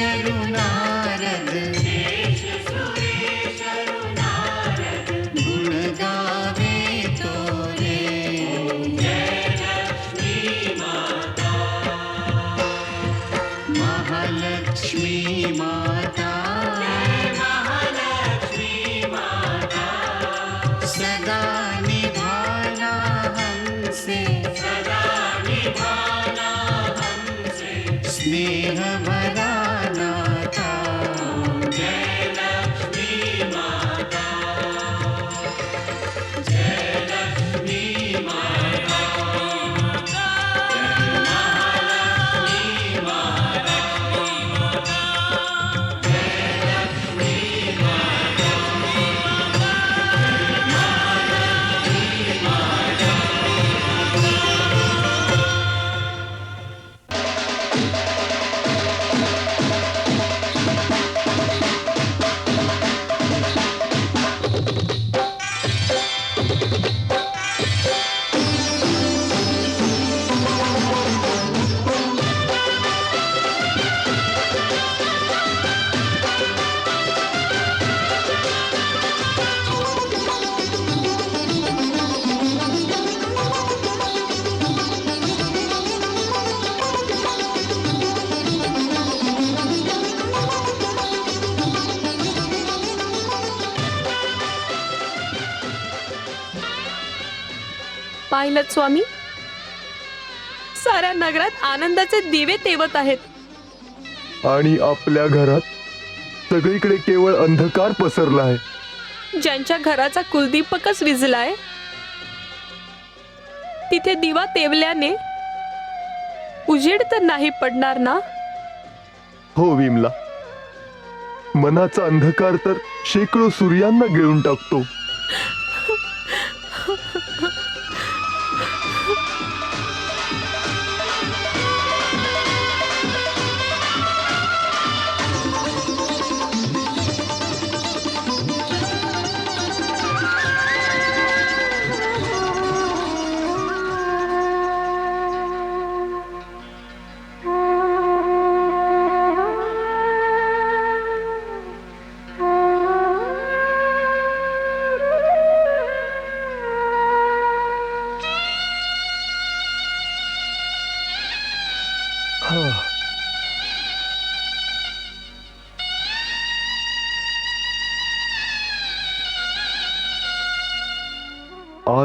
ಶರಣಾ पाहिलं स्वामी. साऱ्या नगरात आनंदाचे दिवे तेवत आहेत. आणि आपल्या घरात सगळीकडे केवळ अंधकार पसरला आहे. ज्यांच्या घराचा कुलदीपकच विझलाय तिथे दिवा तेवल्याने उजेड तर नाही पडणार ना? हो विमला. मनाचा अंधकार तर शेकडो सूर्यांना गिळून टाकतो. えっ?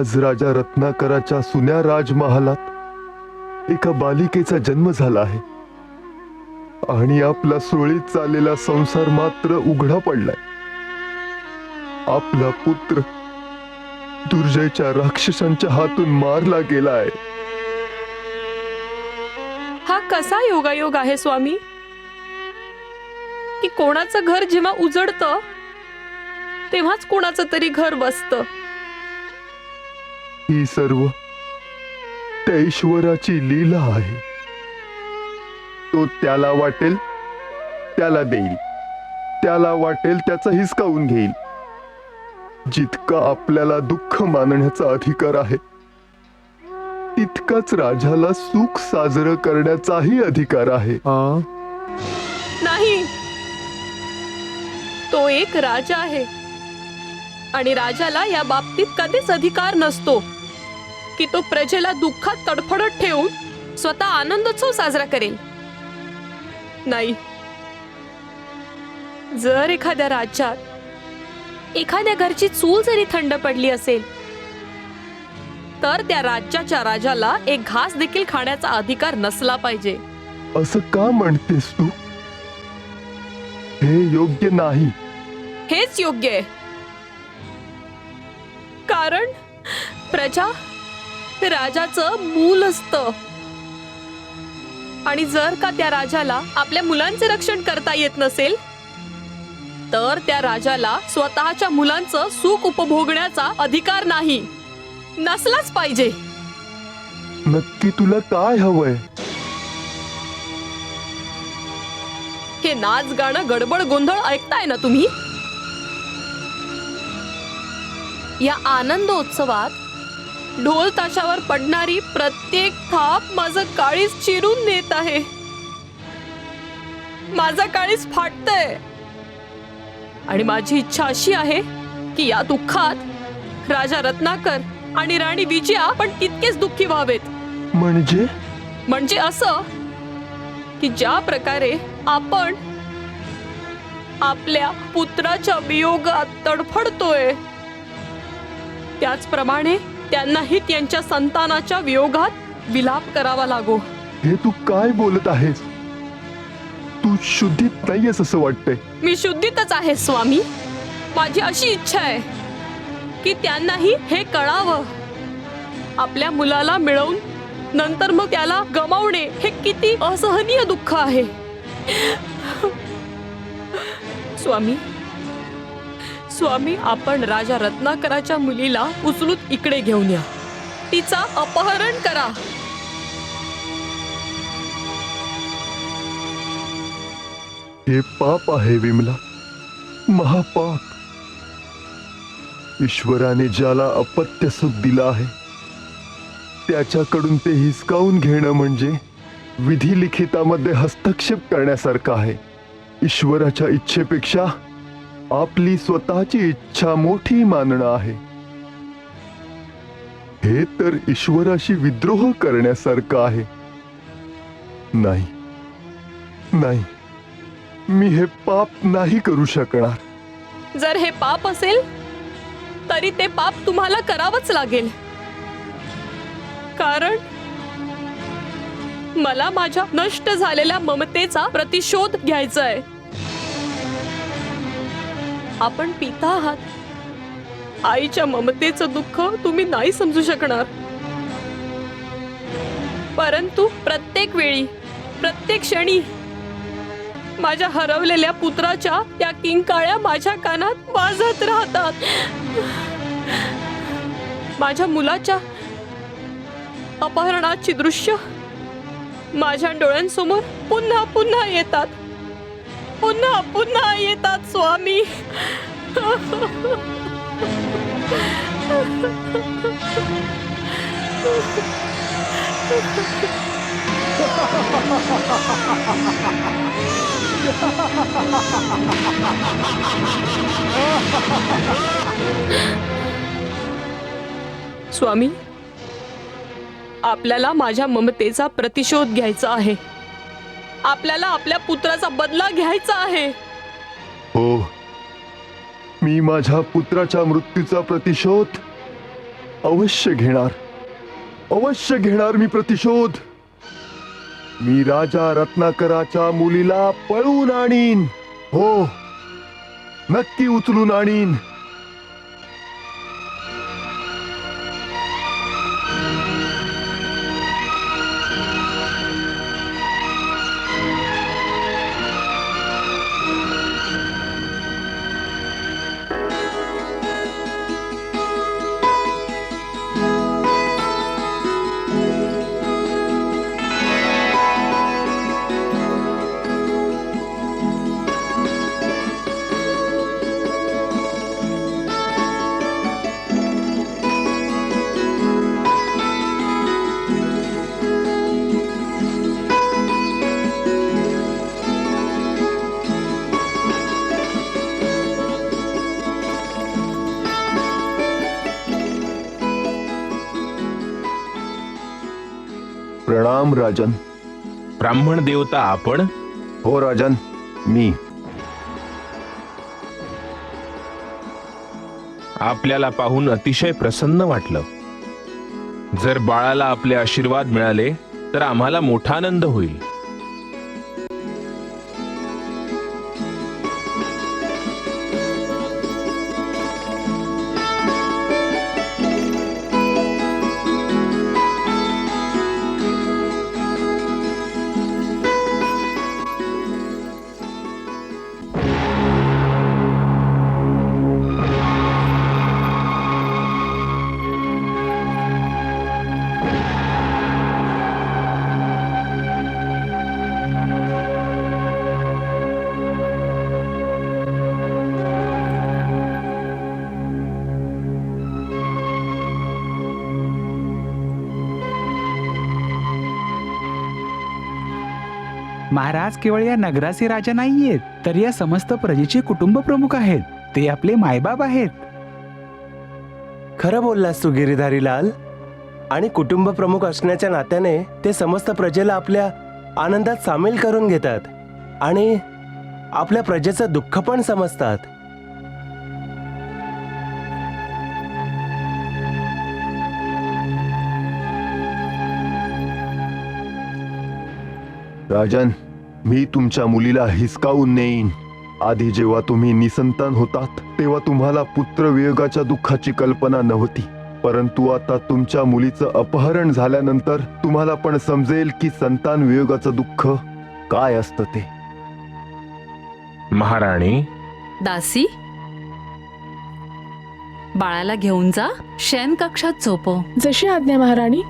आज राजा रत्नाकराच्या सुन्या राजमहालात एका बालिकेचा जन्म झाला आहे. आणि आपला सुरळीत चाललेला संसार मात्र उघडा पडलाय. आपला पुत्र दुर्जयच्या राक्षसांच्या हातून मारला गेला आहे. हा कसा योगायोग आहे स्वामी? की कोणाचं घर जेव्हा उजडतं तेव्हाच कोणाचं तरी घर बसतं. ही सर्व त्या ईश्वराची लीला आहे. तो त्याला वाटेल त्याला देईल. त्याला वाटेल त्याचा हिसकावून घेईल. जितका आपल्याला दुःख मानण्याचा अधिकार आहे तितकाच राजाला सुख साजरं करण्याचाही अधिकार आहे. नाही. तो एक राजा आहे. आणि राजाला या बाबतीत कधीच अधिकार नसतो. की तो प्रजेला दुःखात तडफडत ठेवून स्वतः आनंदोत्सव साजरा करेल. नाही. जर एखाद्या राज्यात एखाद्या घरची चूल जरी थंड पडली असेल तर त्या राज्याच्या राजाला एक घास देखील खाण्याचा अधिकार नसला पाहिजे. असं का म्हणतेस तू? हे योग्य नाही. हेच योग्य आहे. कारण प्रजा राजाचं मूल असतं. आणि जर का त्या राजाला आपल्या मुलांचे रक्षण करता येत नसेल तर त्या राजाला स्वतःच्या मुलांचं सुख उपभोगण्याचा अधिकार नाही. नसलाच पाहिजे. नक्की तुला काय हवंय? हे नाच गाणं गडबड गोंधळ ऐकताय ना तुम्ही? या आनंदोत्सवात ढोल ताशावर पडणारी प्रत्येक थाप माझं काळीज चिरून नेत आहे. माझा काळीज फाटतय. आणि माझी इच्छा अशी आहे की या दुःखात राजा रत्नाकर आणि राणी विजया पण तितकेच दुःखी व्हावेत. म्हणजे? म्हणजे असं की ज्या प्रकारे आपण आपल्या पुत्राच्या वियोगात तडफडतोय त्याचप्रमाणे त्यांनाही त्यांच्या संतानाच्या वियोगात विलाप करावा लागो. हे तू काय बोलत आहेस? तू शुद्धीत नाहीयेस असं वाटतंय. मी शुद्धीतच आहे स्वामी. माझी अशी इच्छा आहे की त्यांनाही हे कळावं. आपल्या मुलाला मिळवून नंतर मग त्याला गमावणे हे किती असहनीय दुःख आहे. स्वामी स्वामी आपण राजा रत्नाकराच्या मुलीला उचलून इकडे घेऊन या. तिचा अपहरण करा. हे पाप आहे विमला. महापाप. ईश्वराने ज्याला अपत्य सुख दिला आहे त्याच्याकडून ते हिसकावून घेणं म्हणजे विधी लिखितामध्ये हस्तक्षेप करण्यासारखं आहे. ईश्वराच्या इच्छेपेक्षा आपली स्वतःची इच्छा मोठी मानणं आहे. हे तर ईश्वराशी विद्रोह करण्यासारखं आहे. नाही. नाही. मी हे पाप नाही करू शकणार. जर हे पाप असेल तरी ते पाप तुम्हाला करावंच लागेल. कारण मला माझ्या नष्ट झालेल्या ममतेचा प्रतिशोध घ्यायचा आहे आपण पिता आहात. आईच्या ममतेचं दुःख तुम्ही नाही समजू शकणार. परंतु प्रत्येक वेळी प्रत्येक क्षणी माझ्या हरवलेल्या पुत्राच्या त्या किंकाळ्या माझ्या कानात वाजत राहतात. माझ्या मुलाच्या अपहरणाची दृश्य माझ्या डोळ्यांसमोर पुन्हा पुन्हा येतात. पुन्हा पुन्हा येतात स्वामी. स्वामी आपल्याला माझ्या ममतेचा प्रतिशोध घ्यायचा आहे. आपल्याला आपल्या पुत्राचा बदला घ्यायचा आहे. हो. मी माझ्या पुत्राच्या मृत्यूचा प्रतिशोध अवश्य घेणार. अवश्य घेणार मी प्रतिशोध. मी राजा रत्नाकराच्या मुलीला पळवून आणीन. हो. नक्की उचलून आणीन. राजन। ब्राह्मण देवता आपण? हो राजन मी। आपल्याला पाहून अतिशय प्रसन्न वाटलं. जर बाळाला आपले आशीर्वाद मिळाले तर आम्हाला मोठा आनंद होईल. महाराज केवळ या नगराचे राजा नाहीयेत तर या समस्त प्रजेचे कुटुंब प्रमुख आहेत. ते आपले मायबाप आहेत. खरं बोललास तू गिरीधारी लाल आणि कुटुंब प्रमुख असण्याच्या नात्याने ते समस्त प्रजेला आपल्या आनंदात सामील करून घेतात. आणि आपल्या प्रजेचं दुःख पण समजतात. राजन मी तुमच्या मुलीला हिसकावून नेईन. आधी जेव्हा तुम्ही निसंतान होतात तेव्हा तुम्हाला पुत्र वियोगाच्या दुःखाची कल्पना नव्हती. परंतु आता तुमच्या मुलीचं अपहरण झाल्यानंतर तुम्हाला पण समजेल की संतान वियोगाचं दुःख काय असतं ते. महाराणी. दासी? बाळाला घेऊन जा शयन कक्षात झोपव. जशी आज्ञा महाराणी.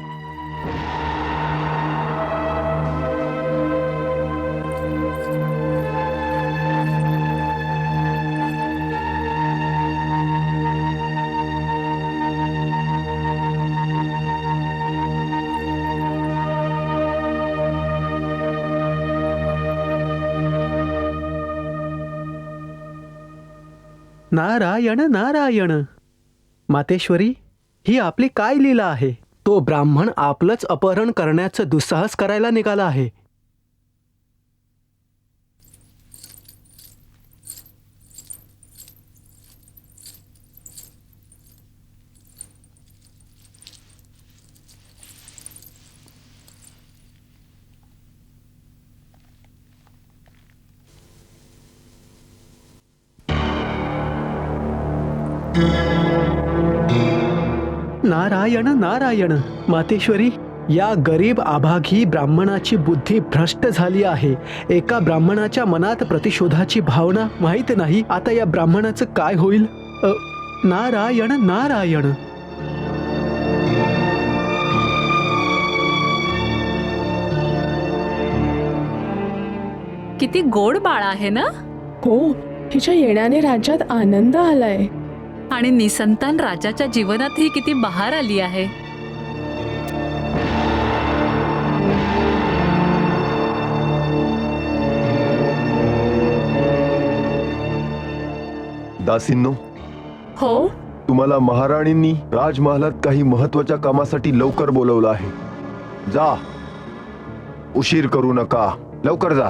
नारायण नारायण. मातेश्वरी ही आपली काय लीला आहे? तो ब्राह्मण आपलंच अपहरण करण्याचं दुस्साहस करायला निघाला आहे. नारायण नारायण मातेश्वरी या गरीब आभागी ब्राह्मणाची बुद्धी भ्रष्ट झाली आहे. एका ब्राह्मणाच्या मनात प्रतिशोधाची भावना माहीत नाही. आता या ब्राह्मणाचं काय होईल? अ, नारायण नारायण. किती गोड बाळ आहे ना? हो हिच्या येण्याने राज्यात आनंद आलाय. आणि निसंतान राजाच्या जीवनातही किती बहार आली आहे. दासींनो हो? तुम्हाला महाराणींनी राजमहालात काही महत्त्वाच्या कामासाठी लवकर बोलवलं आहे. जा. उशीर करू नका. लवकर जा.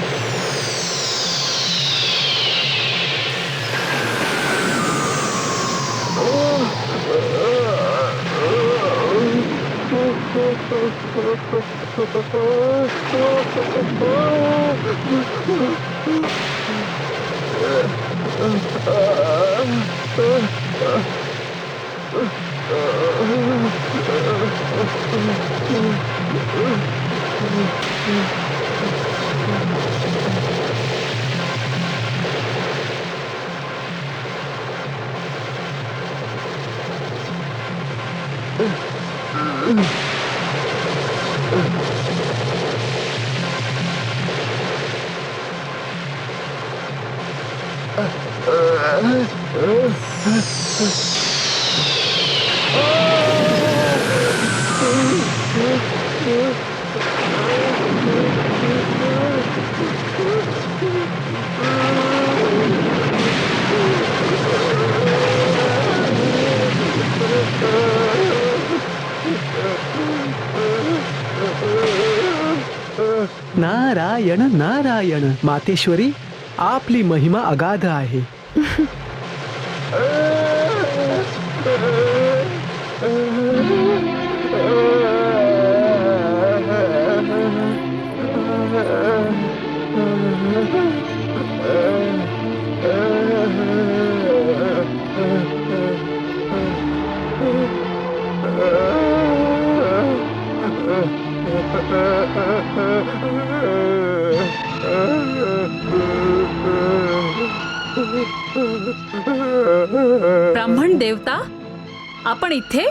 Uh... नारायण नारायण मातेश्वरी आपली महिमा अगाध आहे. ब्राह्मण देवता आपण इथे?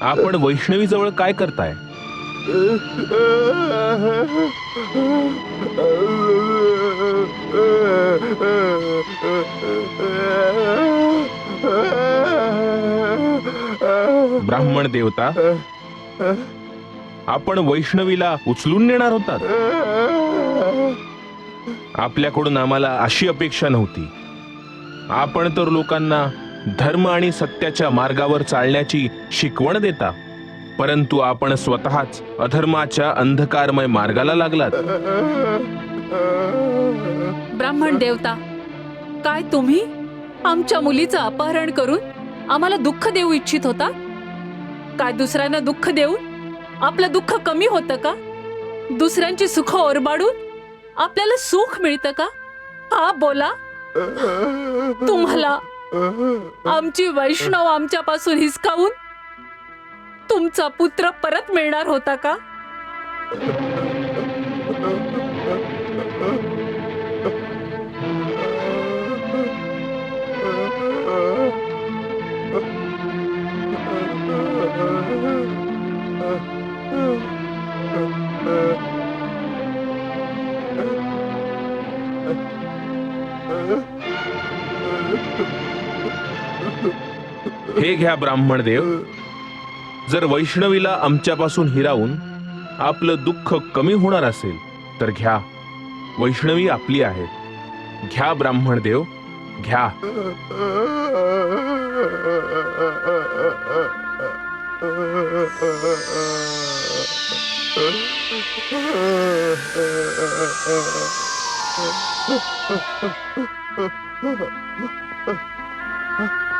आपण वैष्णवी जवळ काय करताय? ब्राह्मण देवता आपण वैष्णवीला उचलून नेणार होतात. आपल्याकडून आम्हाला अशी अपेक्षा नव्हती. आपण तर लोकांना धर्म आणि सत्याच्या मार्गावर चालण्याची शिकवण देता परंतु आपण स्वतःच अधर्माच्या अंधकारमय मार्गाला लागलात. ब्राह्मण देवता काय तुम्ही आमच्या मुलीचं अपहरण करून आम्हाला दुःख देऊ इच्छित होता? काय दुसऱ्यांना दुःख देऊन आपलं दुःख कमी होतं का? दुसऱ्यांची सुख ओरबाडून आपल्याला सुख मिळतं का? हा बोला. तुम्हाला आमची वैष्णव आमच्यापासून हिसकावून तुमचा पुत्र परत मिळणार होता का? हे घ्या ब्राह्मण देव. जर वैष्णवीला आमच्यापासून हिरावून आपलं दुःख कमी होणार असेल तर घ्या. वैष्णवी आपली आहे. घ्या ब्राह्मण देव घ्या.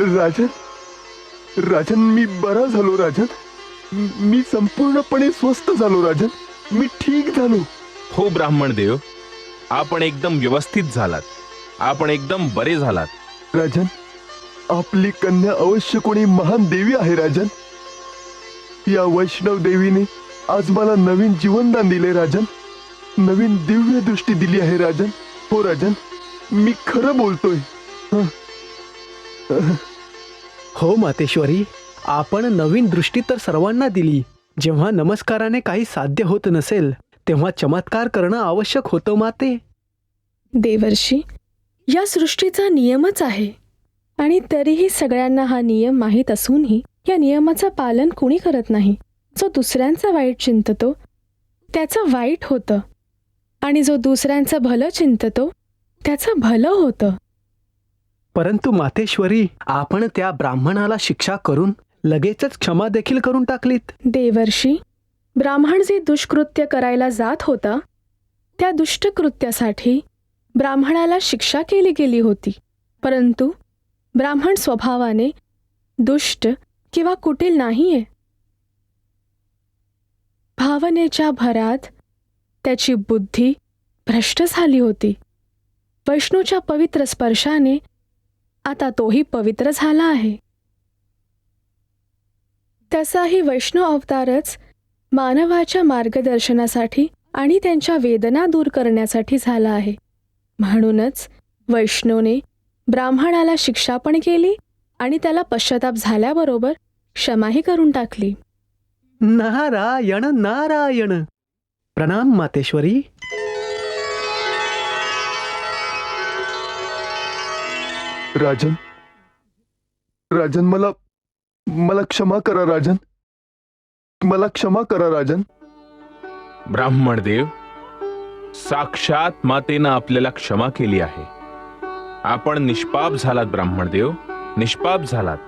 राजन राजन मी बरा झालो राजन. मी संपूर्णपणे स्वस्थ झालो राजन. मी ठीक झालो. हो ब्राह्मण देव. आपण एकदम व्यवस्थित झालात. आपण एकदम बरे झालात. राजन आपली कन्या अवश्य कोणी महान देवी आहे राजन. या वैष्णव देवीने आज मला नवीन जीवनदान दिले राजन. नवीन दिव्य दृष्टी दिली आहे राजन. हो राजन मी खरं बोलतोय. हो मातेश्वरी. आपण नवीन दृष्टी तर सर्वांना दिली. जेव्हा नमस्काराने काही साध्य होत नसेल तेव्हा चमत्कार करणं आवश्यक होतं माते. देवर्षी या सृष्टीचा नियमच आहे. आणि तरीही सगळ्यांना हा नियम माहीत असूनही या नियमाचं पालन कुणी करत नाही. जो दुसऱ्यांचा वाईट चिंततो त्याचं वाईट होतं. आणि जो दुसऱ्यांचं भलं चिंततो त्याचं भलं होतं. परंतु मातेश्वरी आपण त्या ब्राह्मणाला शिक्षा करून लगेचच क्षमा देखील करून टाकलीत. देवर्षी ब्राह्मण जे दुष्कृत्य करायला जात होता त्या दुष्टकृत्यासाठी ब्राह्मणाला शिक्षा केली गेली होती. परंतु ब्राह्मण स्वभावाने दुष्ट किंवा कुटील नाहीये. भावनेच्या भरात त्याची बुद्धी भ्रष्ट झाली होती. वैष्णूच्या पवित्र स्पर्शाने आता तोही पवित्र झाला आहे. तसाही वैष्णव अवतारच मानवाच्या मार्गदर्शनासाठी आणि त्यांच्या वेदना दूर करण्यासाठी झाला आहे. म्हणूनच वैष्णवने ब्राह्मणाला शिक्षा पण केली आणि त्याला पश्चाताप झाल्याबरोबर क्षमाही करून टाकली. नारायण नारायण! प्रणाम मातेश्वरी. राजन? राजन मला मला क्षमा करा राजन. मला क्षमा करा राजन. ब्राह्मण देव साक्षात मातेनं आपल्याला क्षमा केली आहे. आपण निष्पाप झालात ब्राह्मण देव. निष्पाप झालात.